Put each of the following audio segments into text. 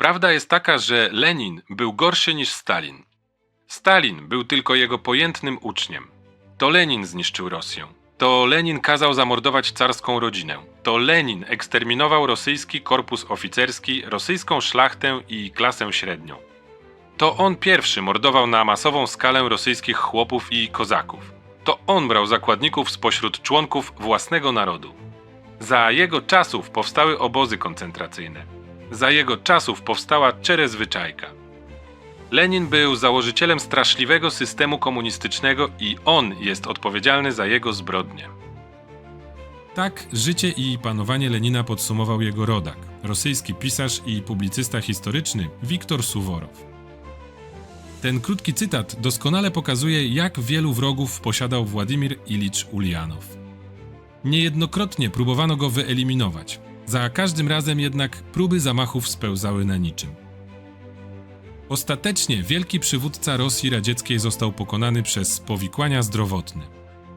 Prawda jest taka, że Lenin był gorszy niż Stalin. Stalin był tylko jego pojętnym uczniem. To Lenin zniszczył Rosję. To Lenin kazał zamordować carską rodzinę. To Lenin eksterminował rosyjski korpus oficerski, rosyjską szlachtę i klasę średnią. To on pierwszy mordował na masową skalę rosyjskich chłopów i kozaków. To on brał zakładników spośród członków własnego narodu. Za jego czasów powstały obozy koncentracyjne. Za jego czasów powstała czerezwyczajka. Lenin był założycielem straszliwego systemu komunistycznego i on jest odpowiedzialny za jego zbrodnie. Tak życie i panowanie Lenina podsumował jego rodak, rosyjski pisarz i publicysta historyczny Wiktor Suworow. Ten krótki cytat doskonale pokazuje, jak wielu wrogów posiadał Władimir Ilicz Ulianow. Niejednokrotnie próbowano go wyeliminować, za każdym razem jednak próby zamachów spełzały na niczym. Ostatecznie wielki przywódca Rosji radzieckiej został pokonany przez powikłania zdrowotne.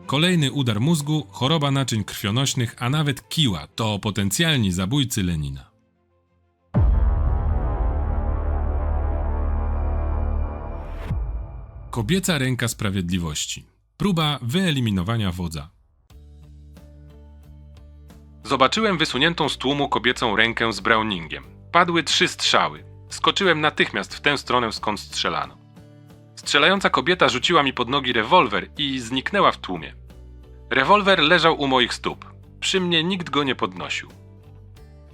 Kolejny udar mózgu, choroba naczyń krwionośnych, a nawet kiła to potencjalni zabójcy Lenina. Kobieca ręka sprawiedliwości. Próba wyeliminowania wodza. Zobaczyłem wysuniętą z tłumu kobiecą rękę z Browningiem. Padły trzy strzały. Skoczyłem natychmiast w tę stronę, skąd strzelano. Strzelająca kobieta rzuciła mi pod nogi rewolwer i zniknęła w tłumie. Rewolwer leżał u moich stóp. Przy mnie nikt go nie podnosił.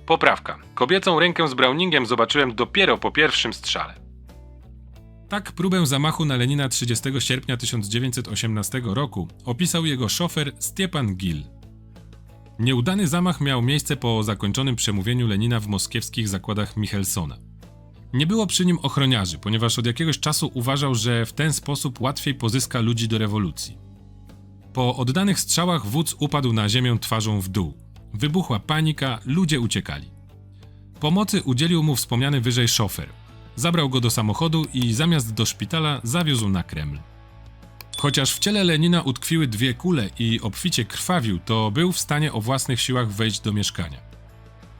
Poprawka. Kobiecą rękę z Browningiem zobaczyłem dopiero po pierwszym strzale. Tak próbę zamachu na Lenina 30 sierpnia 1918 roku opisał jego szofer Stiepan Gil. Nieudany zamach miał miejsce po zakończonym przemówieniu Lenina w moskiewskich zakładach Michelsona. Nie było przy nim ochroniarzy, ponieważ od jakiegoś czasu uważał, że w ten sposób łatwiej pozyska ludzi do rewolucji. Po oddanych strzałach wódz upadł na ziemię twarzą w dół. Wybuchła panika, ludzie uciekali. Pomocy udzielił mu wspomniany wyżej szofer. Zabrał go do samochodu i zamiast do szpitala zawiózł na Kreml. Chociaż w ciele Lenina utkwiły dwie kule i obficie krwawił, to był w stanie o własnych siłach wejść do mieszkania.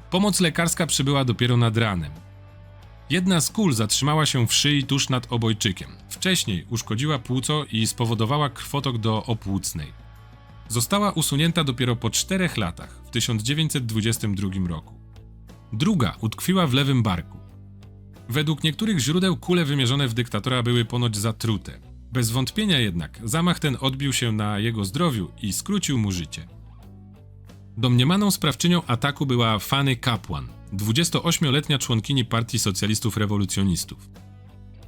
Pomoc lekarska przybyła dopiero nad ranem. Jedna z kul zatrzymała się w szyi tuż nad obojczykiem. Wcześniej uszkodziła płuco i spowodowała krwotok do opłucnej. Została usunięta dopiero po czterech latach, w 1922 roku. Druga utkwiła w lewym barku. Według niektórych źródeł kule wymierzone w dyktatora były ponoć zatrute. Bez wątpienia jednak zamach ten odbił się na jego zdrowiu i skrócił mu życie. Domniemaną sprawczynią ataku była Fanny Kapłan, 28-letnia członkini Partii Socjalistów Rewolucjonistów.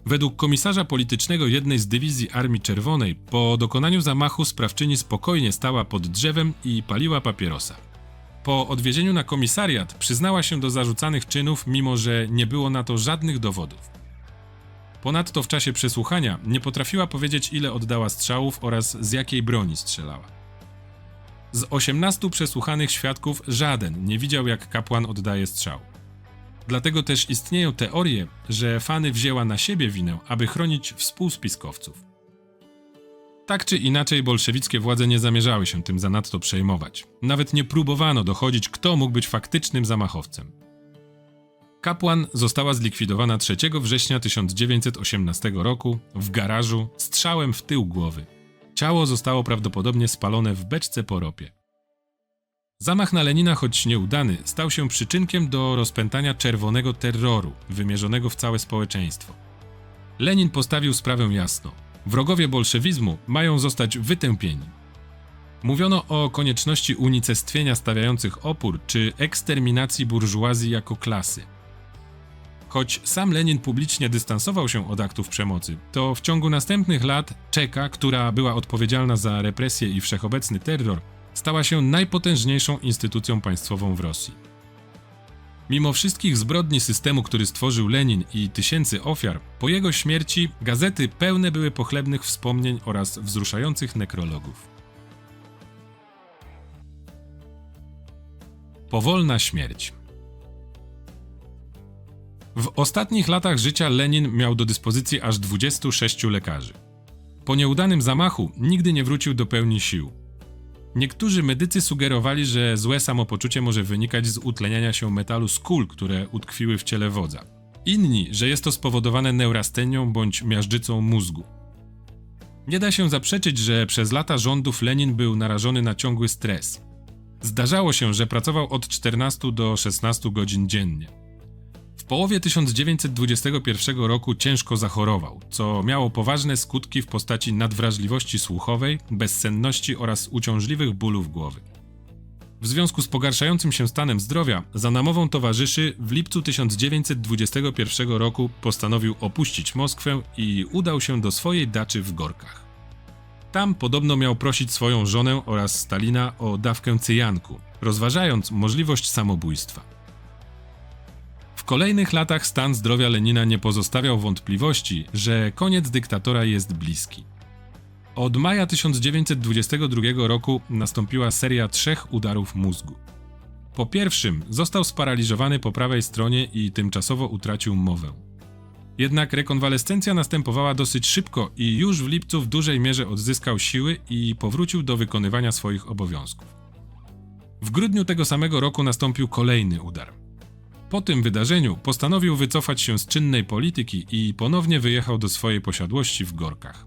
Według komisarza politycznego jednej z dywizji Armii Czerwonej, po dokonaniu zamachu sprawczyni spokojnie stała pod drzewem i paliła papierosa. Po odwiezieniu na komisariat przyznała się do zarzucanych czynów, mimo że nie było na to żadnych dowodów. Ponadto w czasie przesłuchania nie potrafiła powiedzieć, ile oddała strzałów oraz z jakiej broni strzelała. Z 18 przesłuchanych świadków żaden nie widział, jak kapłan oddaje strzał. Dlatego też istnieją teorie, że Fany wzięła na siebie winę, aby chronić współspiskowców. Tak czy inaczej, bolszewickie władze nie zamierzały się tym zanadto przejmować. Nawet nie próbowano dochodzić, kto mógł być faktycznym zamachowcem. Kapłan została zlikwidowana 3 września 1918 roku w garażu strzałem w tył głowy. Ciało zostało prawdopodobnie spalone w beczce po ropie. Zamach na Lenina, choć nieudany, stał się przyczynkiem do rozpętania czerwonego terroru wymierzonego w całe społeczeństwo. Lenin postawił sprawę jasno. Wrogowie bolszewizmu mają zostać wytępieni. Mówiono o konieczności unicestwienia stawiających opór czy eksterminacji burżuazji jako klasy. Choć sam Lenin publicznie dystansował się od aktów przemocy, to w ciągu następnych lat Czeka, która była odpowiedzialna za represję i wszechobecny terror, stała się najpotężniejszą instytucją państwową w Rosji. Mimo wszystkich zbrodni systemu, który stworzył Lenin i tysięcy ofiar, po jego śmierci gazety pełne były pochlebnych wspomnień oraz wzruszających nekrologów. Powolna śmierć. W ostatnich latach życia Lenin miał do dyspozycji aż 26 lekarzy. Po nieudanym zamachu nigdy nie wrócił do pełni sił. Niektórzy medycy sugerowali, że złe samopoczucie może wynikać z utleniania się metalu z kul, które utkwiły w ciele wodza. inni, że jest to spowodowane neurastenią bądź miażdżycą mózgu. Nie da się zaprzeczyć, że przez lata rządów Lenin był narażony na ciągły stres. Zdarzało się, że pracował od 14 do 16 godzin dziennie. Połowie 1921 roku ciężko zachorował, co miało poważne skutki w postaci nadwrażliwości słuchowej, bezsenności oraz uciążliwych bólów głowy. W związku z pogarszającym się stanem zdrowia, za namową towarzyszy w lipcu 1921 roku postanowił opuścić Moskwę i udał się do swojej daczy w Gorkach. Tam podobno miał prosić swoją żonę oraz Stalina o dawkę cyjanku, rozważając możliwość samobójstwa. W kolejnych latach stan zdrowia Lenina nie pozostawiał wątpliwości, że koniec dyktatora jest bliski. Od maja 1922 roku nastąpiła seria trzech udarów mózgu. Po pierwszym został sparaliżowany po prawej stronie i tymczasowo utracił mowę. Jednak rekonwalescencja następowała dosyć szybko i już w lipcu w dużej mierze odzyskał siły i powrócił do wykonywania swoich obowiązków. W grudniu tego samego roku nastąpił kolejny udar. Po tym wydarzeniu postanowił wycofać się z czynnej polityki i ponownie wyjechał do swojej posiadłości w Gorkach.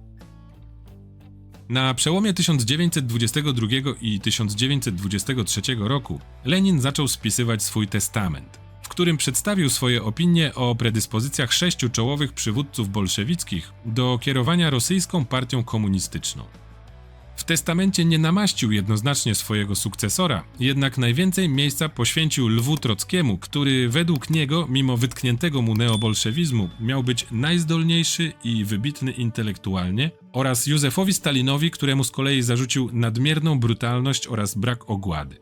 Na przełomie 1922 i 1923 roku Lenin zaczął spisywać swój testament, w którym przedstawił swoje opinie o predyspozycjach sześciu czołowych przywódców bolszewickich do kierowania rosyjską partią komunistyczną. W testamencie nie namaścił jednoznacznie swojego sukcesora, jednak najwięcej miejsca poświęcił Lwu Trockiemu, który według niego, mimo wytkniętego mu neobolszewizmu, miał być najzdolniejszy i wybitny intelektualnie, oraz Józefowi Stalinowi, któremu z kolei zarzucił nadmierną brutalność oraz brak ogłady.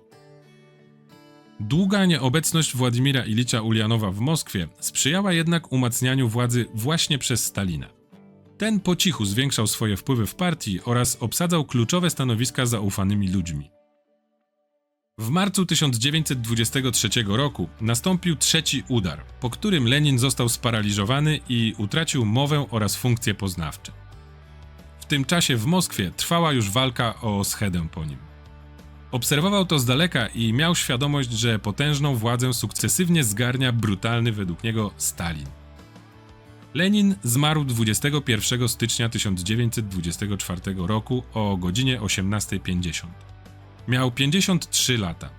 Długa nieobecność Władimira Ilicza Ulianowa w Moskwie sprzyjała jednak umacnianiu władzy właśnie przez Stalina. Ten po cichu zwiększał swoje wpływy w partii oraz obsadzał kluczowe stanowiska zaufanymi ludźmi. W marcu 1923 roku nastąpił trzeci udar, po którym Lenin został sparaliżowany i utracił mowę oraz funkcje poznawcze. W tym czasie w Moskwie trwała już walka o schedę po nim. Obserwował to z daleka i miał świadomość, że potężną władzę sukcesywnie zgarnia brutalny według niego Stalin. Lenin zmarł 21 stycznia 1924 roku o godzinie 18.50. Miał 53 lata.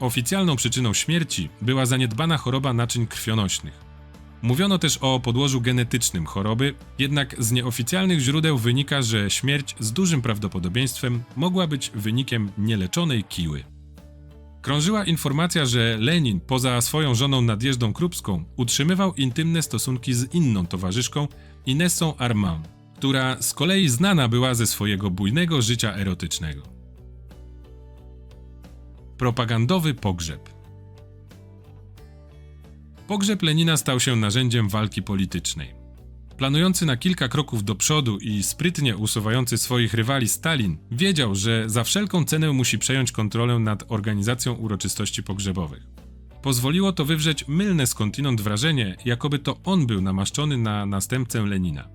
Oficjalną przyczyną śmierci była zaniedbana choroba naczyń krwionośnych. Mówiono też o podłożu genetycznym choroby, jednak z nieoficjalnych źródeł wynika, że śmierć z dużym prawdopodobieństwem mogła być wynikiem nieleczonej kiły. Krążyła informacja, że Lenin, poza swoją żoną Nadjeżdą Krupską, utrzymywał intymne stosunki z inną towarzyszką, Inessą Armand, która z kolei znana była ze swojego bujnego życia erotycznego. Propagandowy pogrzeb Pogrzeb Lenina stał się narzędziem walki politycznej. Planujący na kilka kroków do przodu i sprytnie usuwający swoich rywali Stalin wiedział, że za wszelką cenę musi przejąć kontrolę nad organizacją uroczystości pogrzebowych. Pozwoliło to wywrzeć mylne skądinąd wrażenie, jakoby to on był namaszczony na następcę Lenina.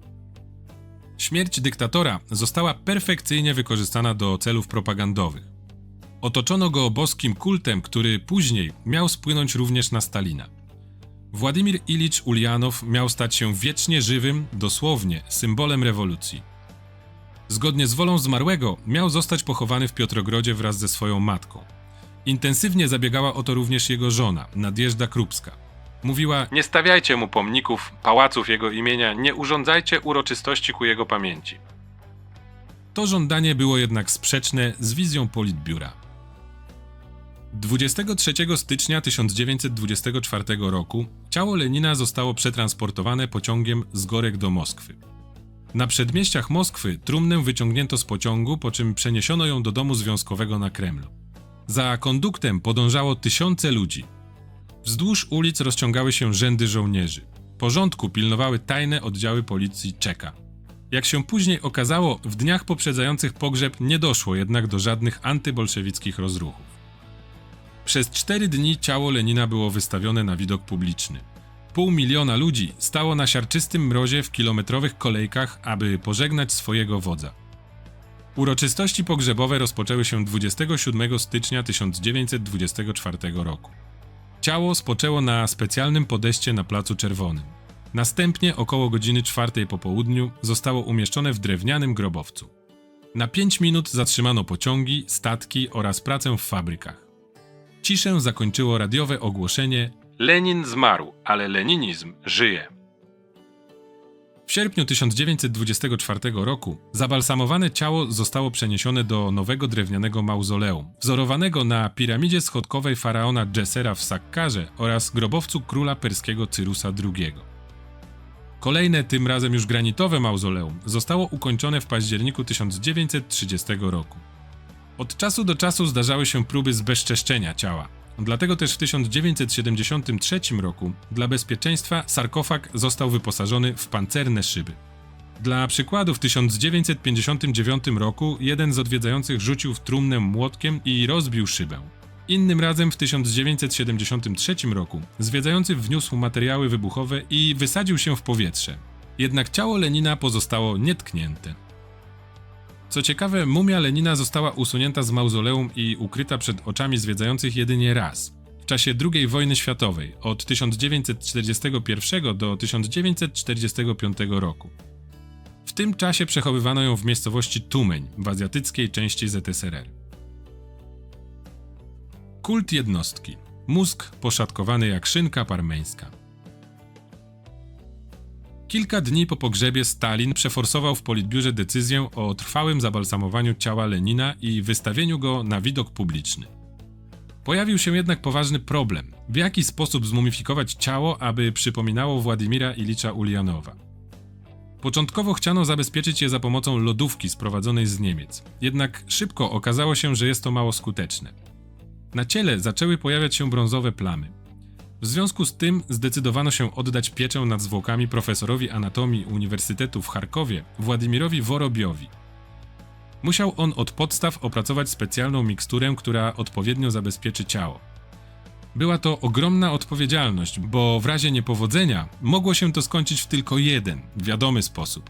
Śmierć dyktatora została perfekcyjnie wykorzystana do celów propagandowych. Otoczono go boskim kultem, który później miał spłynąć również na Stalina. Władimir Ilicz Ulianow miał stać się wiecznie żywym, dosłownie, symbolem rewolucji. Zgodnie z wolą zmarłego miał zostać pochowany w Piotrogrodzie wraz ze swoją matką. Intensywnie zabiegała o to również jego żona, Nadjeżda Krupska. Mówiła: Nie stawiajcie mu pomników, pałaców jego imienia, nie urządzajcie uroczystości ku jego pamięci. To żądanie było jednak sprzeczne z wizją politbiura. 23 stycznia 1924 roku ciało Lenina zostało przetransportowane pociągiem z Gorek do Moskwy. Na przedmieściach Moskwy trumnę wyciągnięto z pociągu, po czym przeniesiono ją do domu związkowego na Kremlu. Za konduktem podążało tysiące ludzi. Wzdłuż ulic rozciągały się rzędy żołnierzy. Porządku pilnowały tajne oddziały policji Czeka. Jak się później okazało, w dniach poprzedzających pogrzeb nie doszło jednak do żadnych antybolszewickich rozruchów. Przez cztery dni ciało Lenina było wystawione na widok publiczny. Pół miliona ludzi stało na siarczystym mrozie w kilometrowych kolejkach, aby pożegnać swojego wodza. Uroczystości pogrzebowe rozpoczęły się 27 stycznia 1924 roku. Ciało spoczęło na specjalnym podejście na Placu Czerwonym. Następnie około godziny czwartej po południu zostało umieszczone w drewnianym grobowcu. Na 5 minut zatrzymano pociągi, statki oraz pracę w fabrykach. Ciszę zakończyło radiowe ogłoszenie Lenin zmarł, ale leninizm żyje. W sierpniu 1924 roku zabalsamowane ciało zostało przeniesione do nowego drewnianego mauzoleum, wzorowanego na piramidzie schodkowej faraona Dżesera w Sakkarze oraz grobowcu króla perskiego Cyrusa II. Kolejne, tym razem już granitowe mauzoleum zostało ukończone w październiku 1930 roku. Od czasu do czasu zdarzały się próby zbezczeszczenia ciała. Dlatego też w 1973 roku dla bezpieczeństwa sarkofag został wyposażony w pancerne szyby. Dla przykładu w 1959 roku jeden z odwiedzających rzucił w trumnę młotkiem i rozbił szybę. Innym razem w 1973 roku zwiedzający wniósł materiały wybuchowe i wysadził się w powietrze. Jednak ciało Lenina pozostało nietknięte. Co ciekawe, mumia Lenina została usunięta z mauzoleum i ukryta przed oczami zwiedzających jedynie raz w czasie II wojny światowej od 1941 do 1945 roku. W tym czasie przechowywano ją w miejscowości Tumeń w azjatyckiej części ZSRR. Kult jednostki. Mózg poszatkowany jak szynka parmeńska. Kilka dni po pogrzebie Stalin przeforsował w politbiurze decyzję o trwałym zabalsamowaniu ciała Lenina i wystawieniu go na widok publiczny. Pojawił się jednak poważny problem: w jaki sposób zmumifikować ciało, aby przypominało Władimira Ilicza Ulianowa. Początkowo chciano zabezpieczyć je za pomocą lodówki sprowadzonej z Niemiec, jednak szybko okazało się, że jest to mało skuteczne. Na ciele zaczęły pojawiać się brązowe plamy. W związku z tym zdecydowano się oddać pieczę nad zwłokami profesorowi anatomii Uniwersytetu w Charkowie, Władimirowi Worobiowi. Musiał on od podstaw opracować specjalną miksturę, która odpowiednio zabezpieczy ciało. Była to ogromna odpowiedzialność, bo w razie niepowodzenia mogło się to skończyć w tylko jeden, wiadomy sposób.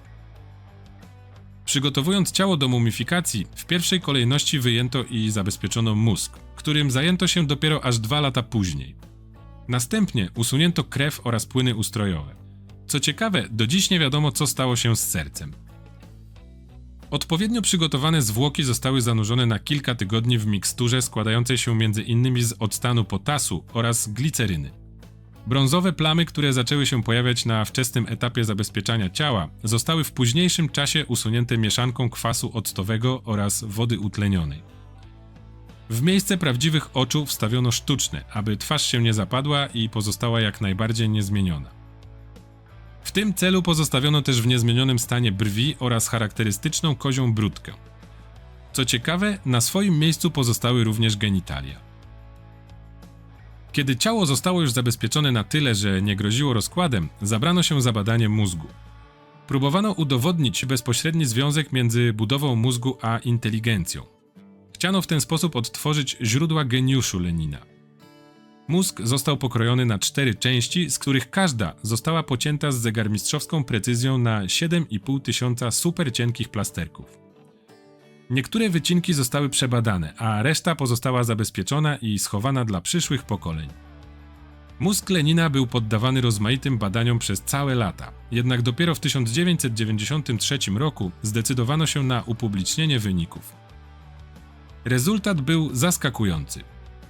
Przygotowując ciało do mumifikacji, w pierwszej kolejności wyjęto i zabezpieczono mózg, którym zajęto się dopiero aż dwa lata później. Następnie usunięto krew oraz płyny ustrojowe. Co ciekawe, do dziś nie wiadomo, co stało się z sercem. Odpowiednio przygotowane zwłoki zostały zanurzone na kilka tygodni w miksturze składającej się m.in. z octanu potasu oraz gliceryny. Brązowe plamy, które zaczęły się pojawiać na wczesnym etapie zabezpieczania ciała, zostały w późniejszym czasie usunięte mieszanką kwasu octowego oraz wody utlenionej. W miejsce prawdziwych oczu wstawiono sztuczne, aby twarz się nie zapadła i pozostała jak najbardziej niezmieniona. W tym celu pozostawiono też w niezmienionym stanie brwi oraz charakterystyczną kozią brudkę. Co ciekawe, na swoim miejscu pozostały również genitalia. Kiedy ciało zostało już zabezpieczone na tyle, że nie groziło rozkładem, zabrano się za badanie mózgu. Próbowano udowodnić bezpośredni związek między budową mózgu a inteligencją. Chciano w ten sposób odtworzyć źródła geniuszu Lenina. Mózg został pokrojony na cztery części, z których każda została pocięta z zegarmistrzowską precyzją na 7,5 tysiąca super cienkich plasterków. Niektóre wycinki zostały przebadane, a reszta pozostała zabezpieczona i schowana dla przyszłych pokoleń. Mózg Lenina był poddawany rozmaitym badaniom przez całe lata, jednak dopiero w 1993 roku zdecydowano się na upublicznienie wyników. Rezultat był zaskakujący.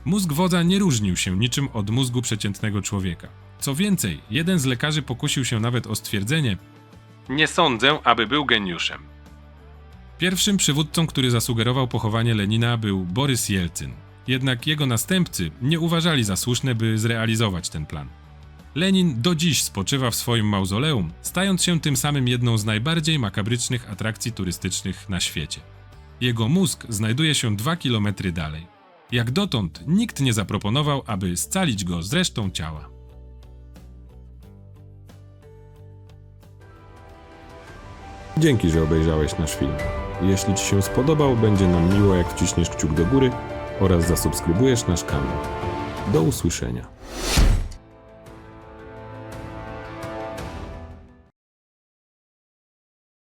Mózg wodza nie różnił się niczym od mózgu przeciętnego człowieka. Co więcej, jeden z lekarzy pokusił się nawet o stwierdzenie, Nie sądzę, aby był geniuszem. Pierwszym przywódcą, który zasugerował pochowanie Lenina, był Borys Jelcyn. Jednak jego następcy nie uważali za słuszne, by zrealizować ten plan. Lenin do dziś spoczywa w swoim mauzoleum, stając się tym samym jedną z najbardziej makabrycznych atrakcji turystycznych na świecie. Jego mózg znajduje się dwa kilometry dalej. Jak dotąd nikt nie zaproponował, aby scalić go z resztą ciała. Dzięki, że obejrzałeś nasz film. Jeśli Ci się spodobał, będzie nam miło, jak wciśniesz kciuk do góry oraz zasubskrybujesz nasz kanał. Do usłyszenia.